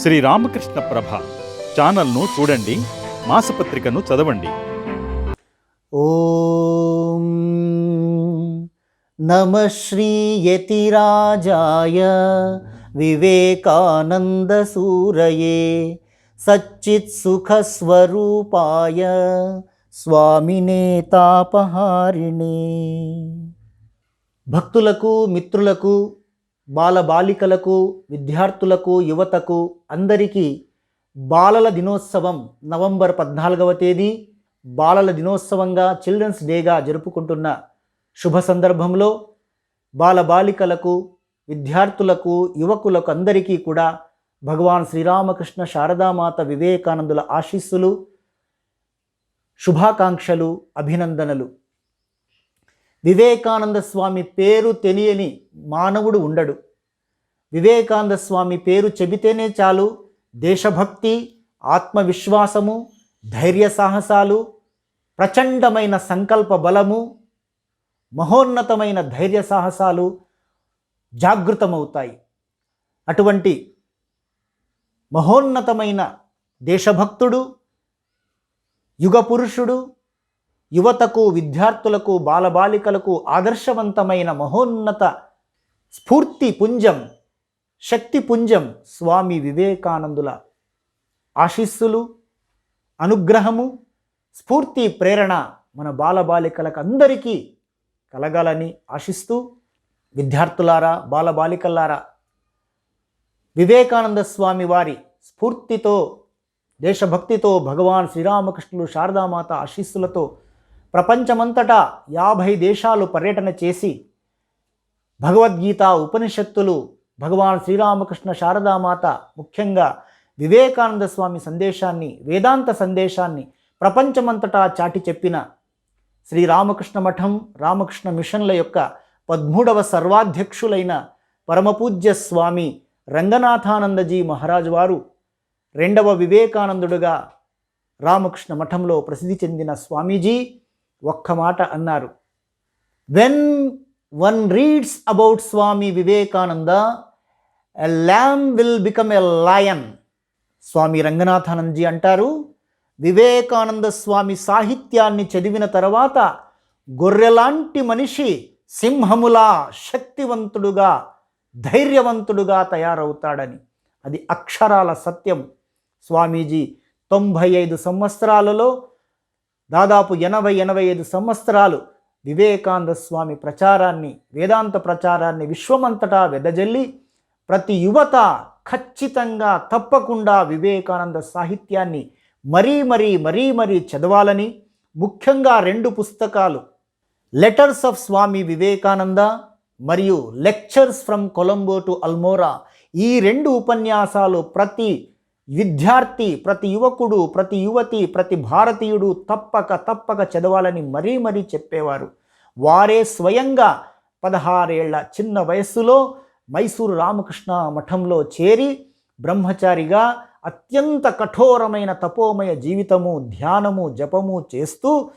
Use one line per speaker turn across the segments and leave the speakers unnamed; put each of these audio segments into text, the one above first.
శ్రీ రామకృష్ణ ప్రభ ఛానల్ను చూడండి మాసపత్రికను చదవండి.
ఓం నమ శ్రీయతిరాజాయ వివేకానందసూరయే సచ్చిత్సుఖస్వరూపాయ స్వామినే తాపహారిణి భక్తులకు మిత్రులకు బాలబాలికలకు విద్యార్థులకు యువతకు అందరికీ బాలల దినోత్సవం నవంబర్ పద్నాలుగవ తేదీ బాలల దినోత్సవంగా చిల్డ్రన్స్ డేగా జరుపుకుంటున్న శుభ సందర్భంలో బాలబాలికలకు విద్యార్థులకు యువకులకు అందరికీ కూడా భగవాన్ శ్రీరామకృష్ణ శారదామాత వివేకానందుల ఆశీస్సులు శుభాకాంక్షలు అభినందనలు. వివేకానంద స్వామి పేరు తెలియని మానవుడు ఉండడు. వివేకానంద స్వామి పేరు చెబితేనే చాలు. దేశభక్తి ఆత్మవిశ్వాసము ధైర్య సాహసాలు ప్రచండమైన సంకల్ప బలము మహోన్నతమైన ధైర్య సాహసాలు జాగృతమవుతాయి. అటువంటి మహోన్నతమైన దేశభక్తుడు యుగ పురుషుడు యువతకు విద్యార్థులకు బాలబాలికలకు ఆదర్శవంతమైన మహోన్నత స్ఫూర్తి పుంజం శక్తి పుంజం స్వామి వివేకానందుల ఆశీస్సులు అనుగ్రహము స్ఫూర్తి ప్రేరణ మన బాలబాలికలకు అందరికీ కలగాలని ఆశిస్తూ విద్యార్థులారా బాలబాలికలారా వివేకానంద స్వామి వారి స్ఫూర్తితో దేశభక్తితో భగవాన్ శ్రీరామకృష్ణులు శారదామాత ఆశీస్సులతో ప్రపంచమంతటా యాభై దేశాలు పర్యటన చేసి భగవద్గీత ఉపనిషత్తులు భగవాన్ శ్రీరామకృష్ణ శారదామాత ముఖ్యంగా వివేకానంద స్వామి సందేశాన్ని వేదాంత సందేశాన్ని ప్రపంచమంతటా చాటి చెప్పిన శ్రీరామకృష్ణ మఠం రామకృష్ణ మిషన్ల యొక్క పద్మూడవ సర్వాధ్యక్షులైన పరమపూజ్య స్వామి రంగనాథానందజీ మహారాజు వారు రెండవ వివేకానందుడుగా రామకృష్ణ మఠంలో ప్రసిద్ధి చెందిన స్వామీజీ ఒక్క మాట అన్నారు. When one reads about Swami Vivekananda a lamb will become a lion Swami Ranganathanandaji అంటారు వివేకానంద స్వామి సాహిత్యాన్ని చదివిన తర్వాత గొర్రెలాంటి మనిషి సింహములా శక్తివంతుడుగా ధైర్యవంతుడుగా తయారవుతాడని. అది అక్షరాల సత్యం. స్వామీజీ తొంభై ఐదు సంవత్సరాలలో దాదాపు ఎనభై ఎనభై ఐదు సంవత్సరాలు వివేకానంద స్వామి ప్రచారాన్ని వేదాంత ప్రచారాన్ని విశ్వమంతటా వెదజల్లి ప్రతి యువత ఖచ్చితంగా తప్పకుండా వివేకానంద సాహిత్యాన్ని మరీ మరీ మరీ మరీ చదవాలని ముఖ్యంగా రెండు పుస్తకాలు లెటర్స్ ఆఫ్ స్వామి వివేకానంద మరియు lectures from Colombo to Almora ఈ రెండు ఉపన్యాసాలు ప్రతి విద్యార్థి ప్రతి యువకుడు ప్రతి యువతి ప్రతి భారతీయుడు తప్పక తప్పక చదవాలని మరీ మరీ చెప్పేవారు. వారే స్వయంగా పదహారేళ్ళ చిన్న వయస్సులో మైసూరు రామకృష్ణ మఠంలో చేరి బ్రహ్మచారిగా అత్యంత కఠోరమైన తపోమయ జీవితము ధ్యానము జపము చేస్తూ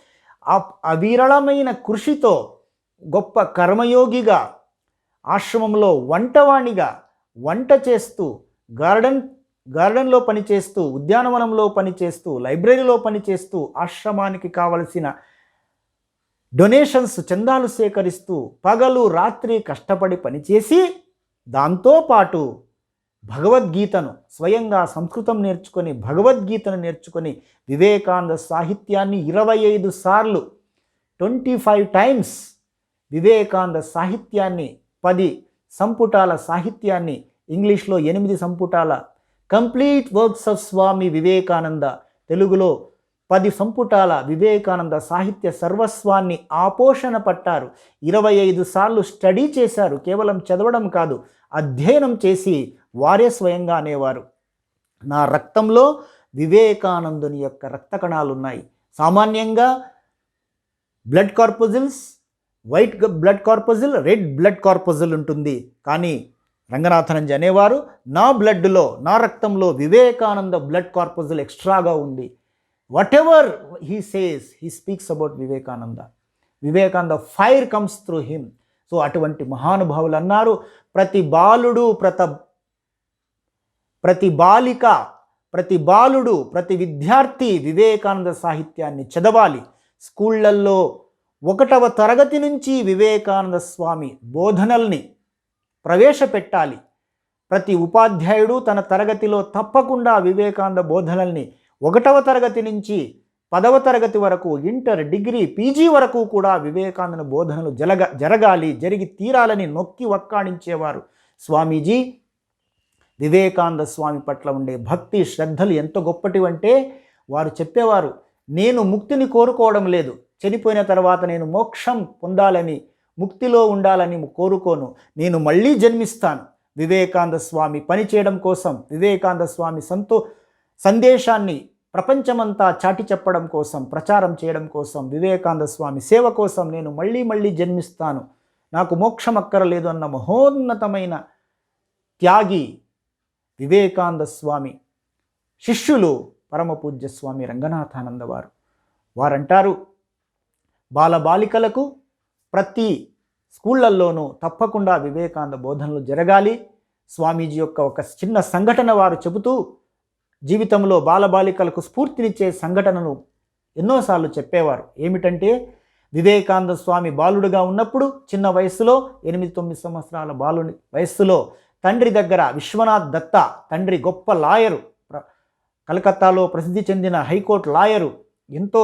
అవిరళమైన కృషితో గొప్ప కర్మయోగిగా ఆశ్రమంలో వంటవాణిగా వంట చేస్తూ గార్డెన్ గార్డెన్లో పనిచేస్తూ ఉద్యానవనంలో పనిచేస్తూ లైబ్రరీలో పనిచేస్తూ ఆశ్రమానికి కావలసిన డొనేషన్స్ చందాలు సేకరిస్తూ పగలు రాత్రి కష్టపడి పనిచేసి దాంతోపాటు భగవద్గీతను స్వయంగా సంస్కృతం నేర్చుకొని భగవద్గీతను నేర్చుకొని వివేకానంద సాహిత్యాన్ని ఇరవై ఐదు సార్లు ట్వంటీ ఫైవ్ టైమ్స్ వివేకానంద సాహిత్యాన్ని పది సంపుటాల సాహిత్యాన్ని ఇంగ్లీష్లో ఎనిమిది సంపుటాల complete works of Swami Vivekananda. తెలుగులో పది సంపుటాల వివేకానంద సాహిత్య సర్వస్వాన్ని ఆపోషణ పట్టారు. ఇరవై ఐదు సార్లు స్టడీ చేశారు. కేవలం చదవడం కాదు అధ్యయనం చేసి వారే స్వయంగా అనేవారు. నా రక్తంలో వివేకానందుని యొక్క రక్త కణాలు ఉన్నాయి సామాన్యంగా blood corpuscles white blood corpuscle red blood corpuscle ఉంటుంది. కానీ రంగనాథనంజి అనేవారు నా బ్లడ్లో నా రక్తంలో వివేకానంద బ్లడ్ కార్పజల్ ఎక్స్ట్రాగా ఉంది whatever he says he speaks about Vivekananda. Vivekananda fire comes through him so అటువంటి మహానుభావులు అన్నారు ప్రతి బాలుడు ప్రత ప్రతి బాలిక ప్రతి బాలుడు ప్రతి విద్యార్థి వివేకానంద సాహిత్యాన్ని చదవాలి. స్కూళ్ళల్లో ఒకటవ తరగతి నుంచి వివేకానంద స్వామి బోధనల్ని ప్రవేశపెట్టాలి. ప్రతి ఉపాధ్యాయుడు తన తరగతిలో తప్పకుండా వివేకానంద బోధనల్ని ఒకటవ తరగతి నుంచి పదవ తరగతి వరకు ఇంటర్ డిగ్రీ పీజీ వరకు కూడా వివేకానంద బోధనలు జరగ జరగాలి జరిగి తీరాలని నొక్కి వక్కాణించేవారు. స్వామీజీ వివేకానంద స్వామి పట్ల ఉండే భక్తి శ్రద్ధలు ఎంత గొప్పటివంటే వారు చెప్పేవారు నేను ముక్తిని కోరుకోవడం లేదు. చనిపోయిన తర్వాత నేను మోక్షం పొందాలని ముక్తిలో ఉండాలని కోరుకోను. నేను మళ్ళీ జన్మిస్తాను. వివేకానంద స్వామి పని చేయడం కోసం వివేకానంద స్వామి సంతో సందేశాన్ని ప్రపంచమంతా చాటి చెప్పడం కోసం ప్రచారం చేయడం కోసం వివేకానంద స్వామి సేవ కోసం నేను మళ్ళీ మళ్ళీ జన్మిస్తాను. నాకు మోక్షం అక్కరలేదు అన్న మహోన్నతమైన త్యాగి వివేకానంద స్వామి శిష్యులు పరమపూజ్య స్వామి రంగనాథానంద వారు వారంటారు బాలబాలికలకు ప్రతి స్కూళ్ళల్లోనూ తప్పకుండా వివేకానంద బోధనలు జరగాలి. స్వామీజీ యొక్క ఒక చిన్న సంఘటన వారు చెబుతూ జీవితంలో బాలబాలికలకు స్ఫూర్తినిచ్చే సంఘటనను ఎన్నోసార్లు చెప్పేవారు. ఏమిటంటే వివేకానంద స్వామి బాలుడుగా ఉన్నప్పుడు చిన్న వయస్సులో ఎనిమిది తొమ్మిది సంవత్సరాల బాలుని వయస్సులో తండ్రి దగ్గర విశ్వనాథ్ దత్త తండ్రి గొప్ప లాయరు కలకత్తాలో ప్రసిద్ధి చెందిన హైకోర్టు లాయరు ఎంతో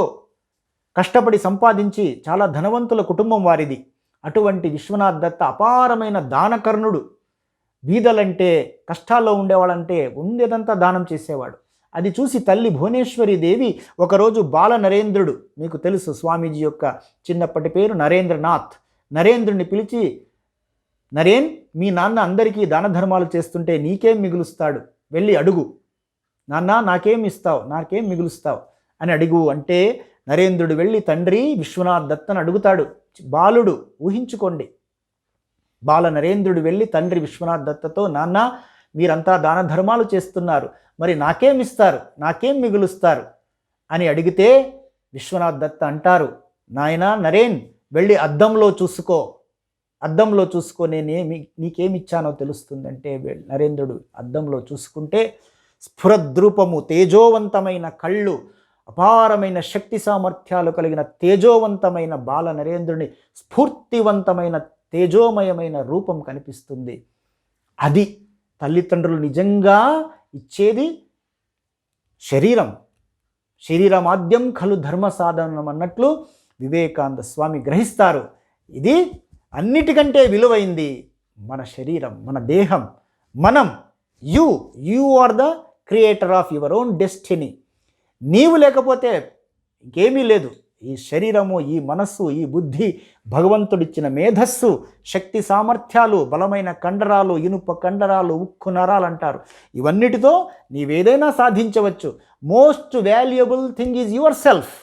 కష్టపడి సంపాదించి చాలా ధనవంతుల కుటుంబం వారిది. అటువంటి విశ్వనాథ్ దత్త అపారమైన దానకర్ణుడు. బీదలంటే కష్టాల్లో ఉండేవాళ్ళంటే ఉండేదంతా దానం చేసేవాడు. అది చూసి తల్లి భువనేశ్వరి దేవి ఒకరోజు బాల నరేంద్రుడు మీకు తెలుసు స్వామీజీ యొక్క చిన్నప్పటి పేరు నరేంద్రనాథ్. నరేంద్రుని పిలిచి నరేన్ మీ నాన్న అందరికీ దాన ధర్మాలు చేస్తుంటే నీకేం మిగులుస్తాడు? వెళ్ళి అడుగు. నాన్న నాకేం ఇస్తావు? నాకేం మిగులుస్తావు? అని అడుగు అంటే నరేంద్రుడు వెళ్ళి తండ్రి విశ్వనాథ్ దత్తను అడుగుతాడు. బాలుడు ఊహించుకోండి. బాల నరేంద్రుడు వెళ్ళి తండ్రి విశ్వనాథ్ దత్తతో నాన్న మీరంతా దాన ధర్మాలు చేస్తున్నారు. మరి నాకేం ఇస్తారు? నాకేం మిగులుస్తారు? అని అడిగితే విశ్వనాథ్ దత్త అంటారు నాయన నరేన్ వెళ్ళి అద్దంలో చూసుకో. అద్దంలో చూసుకో. నేనేమి నీకేమి ఇచ్చానో తెలుస్తుందంటే నరేంద్రుడు అద్దంలో చూసుకుంటే స్ఫురద్రూపము తేజోవంతమైన కళ్ళు అపారమైన శక్తి సామర్థ్యాలు కలిగిన తేజోవంతమైన బాల నరేంద్రుని స్ఫూర్తివంతమైన తేజోమయమైన రూపం కనిపిస్తుంది. అది తల్లిదండ్రులు నిజంగా ఇచ్చేది శరీరం. శరీరమాద్యం ఖలు ధర్మ సాధనం అన్నట్లు వివేకానంద స్వామి గ్రహిస్తారు. ఇది అన్నిటికంటే విలువైంది మన శరీరం మన దేహం. మనం you you are the creator of your own destiny. నీవు లేకపోతే ఇంకేమీ లేదు. ఈ శరీరము ఈ మనస్సు ఈ బుద్ధి భగవంతుడిచ్చిన మేధస్సు శక్తి సామర్థ్యాలు బలమైన కండరాలు ఇనుప కండరాలు ఉక్కు నరాలు అంటారు. ఇవన్నిటితో నీవేదైనా సాధించవచ్చు. Most valuable thing is yourself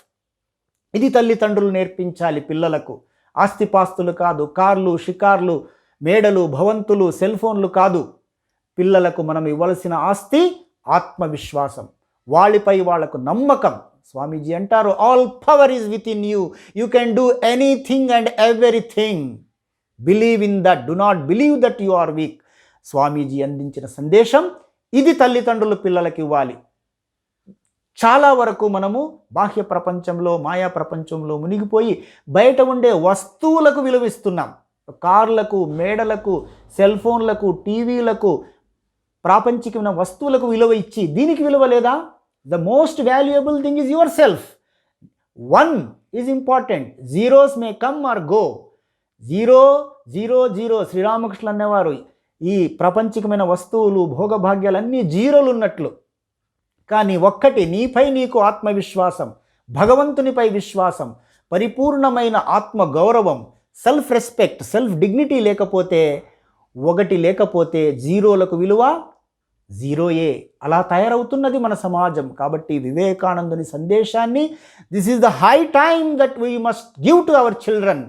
ఇది తల్లిదండ్రులు నేర్పించాలి పిల్లలకు. ఆస్తిపాస్తులు కాదు కార్లు షికార్లు మేడలు భవంతులు సెల్ ఫోన్లు కాదు. పిల్లలకు మనం ఇవ్వాల్సిన ఆస్తి ఆత్మవిశ్వాసం. వాళ్ళపై వాళ్ళకు నమ్మకం. స్వామీజీ అంటారు all power is within you you can do anything and everything believe in that do not believe that you are weak Swamiji అందించిన సందేశం ఇది తల్లిదండ్రులు పిల్లలకి ఇవ్వాలి. చాలా వరకు మనము బాహ్య ప్రపంచంలో మాయా ప్రపంచంలో మునిగిపోయి బయట ఉండే వస్తువులకు విలువిస్తున్నాం. కార్లకు మేడలకు సెల్ ఫోన్లకు టీవీలకు ప్రాపంచికమైన వస్తువులకు విలువ ఇచ్చి దీనికి విలువ లేదా? The most valuable thing is yourself one is important zeros may come or go zero zero zero శ్రీరామకృష్ణులు అనేవారు ఈ ప్రపంచికమైన వస్తువులు భోగభాగ్యాలన్నీ జీరోలు ఉన్నట్లు. కానీ ఒక్కటి నీపై నీకు ఆత్మవిశ్వాసం భగవంతునిపై విశ్వాసం పరిపూర్ణమైన ఆత్మ గౌరవం సెల్ఫ్ రెస్పెక్ట్ సెల్ఫ్ డిగ్నిటీ లేకపోతే ఒకటి లేకపోతే జీరోలకు విలువ జీరోయే అలా తయారవుతున్నది మన సమాజం. కాబట్టి వివేకానందుని సందేశాన్ని this is the high time that we must give to our children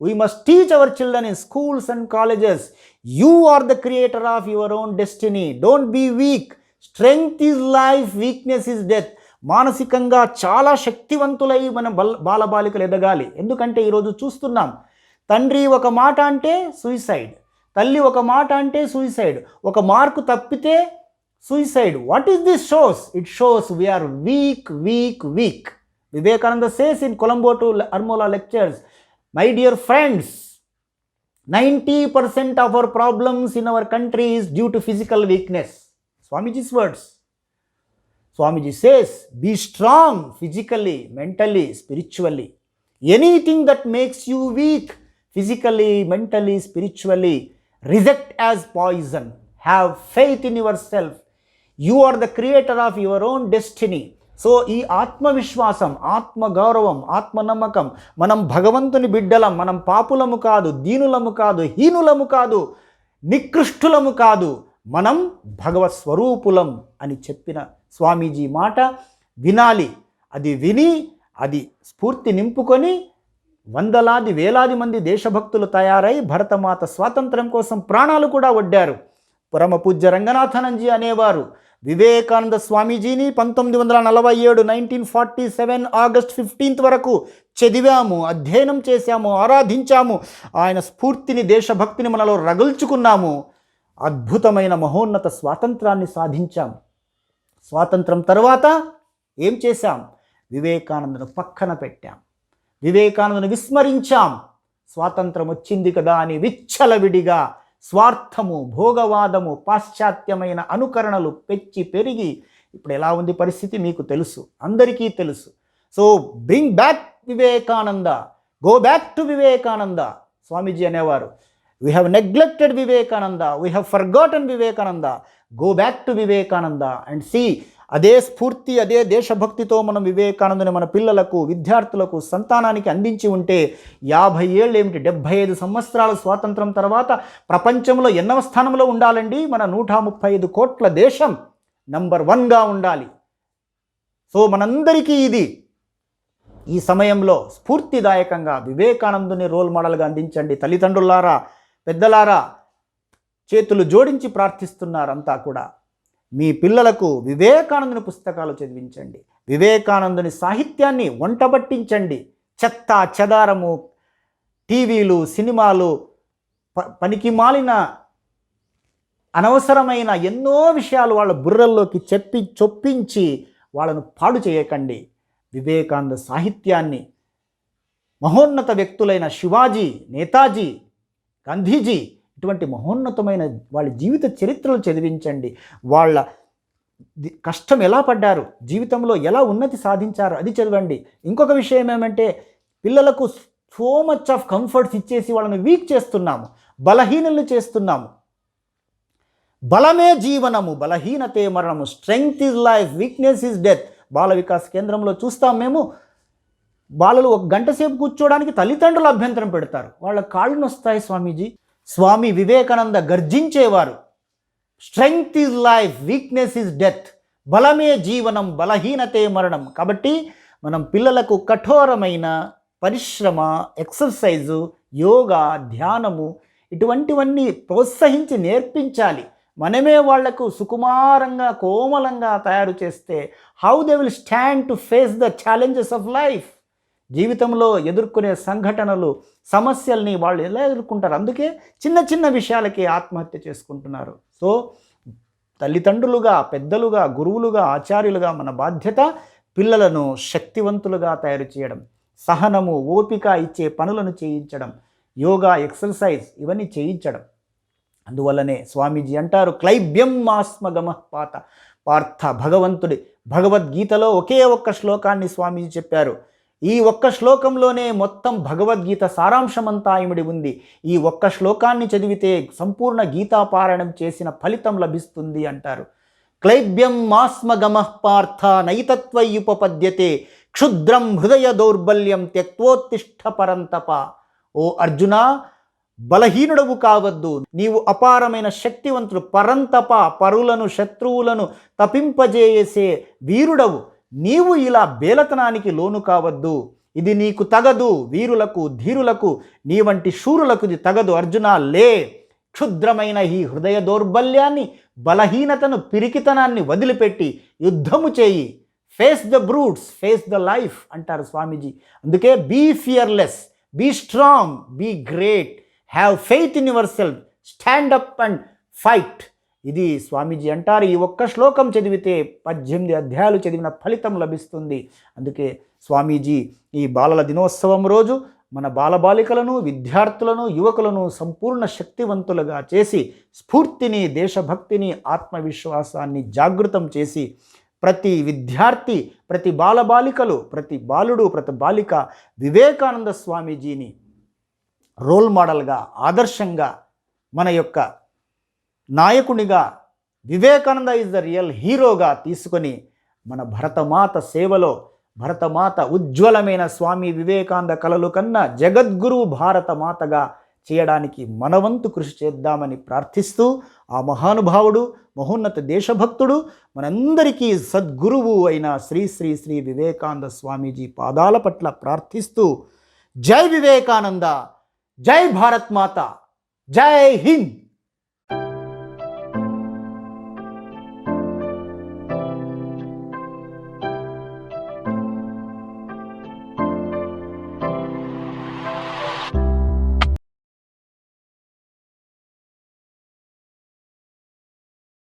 we must teach our children in schools and colleges you are the creator of your own destiny don't be weak strength is life weakness is death మానసికంగా చాలా శక్తివంతులై మన బల్ బాలబాలికలు ఎదగాలి. ఎందుకంటే ఈరోజు చూస్తున్నాం తండ్రి ఒక మాట అంటే సూయిసైడ్ తల్లి ఒక మాట అంటే సూసైడ్ ఒక మార్క్ తప్పితే suicide what is this shows it shows we are weak weak weak Vivekananda says in Colombo to Almora lectures my dear friends ninety percent of our problems in our countries due to physical weakness Swamiji's words Swamiji says be strong physically mentally spiritually anything that makes you weak physically mentally spiritually reject as poison. Have faith in yourself you are the creator of your own destiny so ఈ ఆత్మవిశ్వాసం ఆత్మగౌరవం ఆత్మనమ్మకం ఆత్మ నమ్మకం మనం భగవంతుని బిడ్డలం మనం పాపులము కాదు దీనులము కాదు హీనులము కాదు నికృష్టులము కాదు మనం భగవత్ స్వరూపులం అని చెప్పిన స్వామీజీ మాట వినాలి. అది విని అది స్ఫూర్తి నింపుకొని వందలాది వేలాది మంది దేశభక్తులు తయారై భరతమాత స్వాతంత్ర్యం కోసం ప్రాణాలు కూడా ఒడ్డారు పరమ పూజ్య రంగనాథనంజీ అనేవారు. వివేకానంద స్వామీజీని పంతొమ్మిది వందల నలభై ఏడు nineteen forty seven August fifteenth వరకు చదివాము అధ్యయనం చేశాము ఆరాధించాము. ఆయన స్ఫూర్తిని దేశభక్తిని మనలో రగుల్చుకున్నాము. అద్భుతమైన మహోన్నత స్వాతంత్రాన్ని సాధించాం స్వాతంత్రం తర్వాత ఏం చేశాం? వివేకానందను పక్కన పెట్టాం. వివేకానందను విస్మరించాం. స్వాతంత్రం వచ్చింది కదా అని విచ్చలవిడిగా స్వార్థము భోగవాదము పాశ్చాత్యమైన అనుకరణలు పెచ్చి పెరిగి ఇప్పుడు ఎలా ఉంది పరిస్థితి మీకు తెలుసు అందరికీ తెలుసు. So bring back Vivekananda go back to Vivekananda Swamiji అనేవారు. We have neglected Vivekananda we have forgotten Vivekananda go back to Vivekananda. And see అదే స్ఫూర్తి అదే దేశభక్తితో మనం వివేకానందని మన పిల్లలకు విద్యార్థులకు సంతానానికి అందించి ఉంటే యాభై ఏళ్ళు ఏమిటి డెబ్భై ఐదు సంవత్సరాల స్వాతంత్రం తర్వాత ప్రపంచంలో ఎన్నవ స్థానంలో ఉండాలండి? మన నూట ముప్పై ఐదు కోట్ల దేశం నంబర్ వన్గా ఉండాలి. సో మనందరికీ ఇది ఈ సమయంలో స్ఫూర్తిదాయకంగా వివేకానందుని రోల్ మోడల్గా అందించండి. తల్లిదండ్రులారా పెద్దలారా చేతులు జోడించి ప్రార్థిస్తున్నారంతా కూడా. మీ పిల్లలకు వివేకానందుని పుస్తకాలు చదివించండి. వివేకానందుని సాహిత్యాన్ని వంటబట్టించండి. చెత్త చెదారము టీవీలు సినిమాలు ప పనికి మాలిన అనవసరమైన ఎన్నో విషయాలు వాళ్ళ బుర్రల్లోకి చెప్పి చొప్పించి వాళ్ళను పాడు చేయకండి. వివేకానంద సాహిత్యాన్ని మహోన్నత వ్యక్తులైన శివాజీ నేతాజీ గాంధీజీ ఇటువంటి మహోన్నతమైన వాళ్ళ జీవిత చరిత్రలు చదివించండి. వాళ్ళ కష్టం ఎలా పడ్డారు? జీవితంలో ఎలా ఉన్నతి సాధించారు? అది చదవండి. ఇంకొక విషయం ఏమంటే పిల్లలకు సో మచ్ ఆఫ్ కంఫర్ట్స్ ఇచ్చేసి వాళ్ళని వీక్ చేస్తున్నాము. బలహీనలు చేస్తున్నాము. బలమే జీవనము బలహీనతే మరణము. Strength is life weakness is death. Bala Vikas కేంద్రంలో చూస్తాం మేము. బాలలు ఒక గంట సేపు కూర్చోవడానికి తల్లిదండ్రులు అభ్యంతరం పెడతారు. వాళ్ళ కాళ్ళు నొస్తాయి Swamiji. Swami Vivekananda గర్జించేవారు. Strength is life weakness is death బలమే జీవనం బలహీనతే మరణం. కాబట్టి మనం పిల్లలకు కఠోరమైన పరిశ్రమ ఎక్సర్సైజు యోగా ధ్యానము ఇటువంటివన్నీ ప్రోత్సహించి నేర్పించాలి. మనమే వాళ్ళకు సుకుమారంగా కోమలంగా తయారు చేస్తే how they will stand to face the challenges of life జీవితంలో ఎదుర్కొనే సంఘటనలు సమస్యల్ని వాళ్ళు ఎలా ఎదుర్కొంటారు? అందుకే చిన్న చిన్న విషయాలకి ఆత్మహత్య చేసుకుంటున్నారు. సో తల్లిదండ్రులుగా పెద్దలుగా గురువులుగా ఆచార్యులుగా మన బాధ్యత పిల్లలను శక్తివంతులుగా తయారు చేయడం సహనము ఓపిక ఇచ్చే పనులను చేయించడం యోగా ఎక్సర్సైజ్ ఇవన్నీ చేయించడం. అందువల్లనే స్వామీజీ అంటారు క్లైబ్యం మాస్మగమ పాత పార్థ భగవంతుడి. భగవద్గీతలో ఒకే ఒక్క శ్లోకాన్ని స్వామీజీ చెప్పారు ఈ ఒక్క శ్లోకంలోనే మొత్తం భగవద్గీత సారాంశమంతా ఇమిడి ఉంది. ఈ ఒక్క శ్లోకాన్ని చదివితే సంపూర్ణ గీతాపారాయణం చేసిన ఫలితం లభిస్తుంది అంటారు. క్లైబ్యం మాస్మగమ పార్థ నైతత్వయుపపద్యతే క్షుద్రం హృదయ దౌర్బల్యం త్యక్వోత్తిష్ట పరంతప. ఓ అర్జున బలహీనుడవు కావద్దు. నీవు అపారమైన శక్తివంతుడు పరంతప పరులను శత్రువులను తపింపజేసే వీరుడవు. నీవు ఇలా బేలతనానికి లోను కావద్దు. ఇది నీకు తగదు. వీరులకు ధీరులకు నీ వంటి శూరులకు ఇది తగదు. అర్జున లే. క్షుద్రమైన ఈ హృదయ దౌర్బల్యాన్ని బలహీనతను పిరికితనాన్ని వదిలిపెట్టి యుద్ధము చేయి. Face the brutes face the life అంటారు స్వామీజీ. అందుకే be fearless be strong be great have faith in yourself stand up and fight ఇది స్వామీజీ అంటారు. ఈ ఒక్క శ్లోకం చదివితే పద్దెనిమిది అధ్యాయాలు చదివిన ఫలితం లభిస్తుంది. అందుకే స్వామీజీ ఈ బాలల దినోత్సవం రోజు మన బాలబాలికలను విద్యార్థులను యువకులను సంపూర్ణ శక్తివంతులుగా చేసి స్ఫూర్తిని దేశభక్తిని ఆత్మవిశ్వాసాన్ని జాగృతం చేసి ప్రతి విద్యార్థి ప్రతి బాలబాలికలు ప్రతి బాలుడు ప్రతి బాలిక వివేకానంద స్వామీజీని రోల్ మోడల్గా ఆదర్శంగా మన యొక్క నాయకునిగా వివేకానంద ఇస్ ద రియల్ హీరోగా తీసుకొని మన భరతమాత సేవలో భరతమాత ఉజ్వలమైన స్వామి వివేకానంద కలలు కన్నా జగద్గురువు భారతమాతగా చేయడానికి మనవంతు కృషి చేద్దామని ప్రార్థిస్తూ ఆ మహానుభావుడు మహోన్నత దేశభక్తుడు మనందరికీ సద్గురువు అయిన శ్రీ శ్రీ శ్రీ వివేకానంద స్వామీజీ పాదాల పట్ల ప్రార్థిస్తూ జై వివేకానంద జై భారత్ మాత జై హింద్!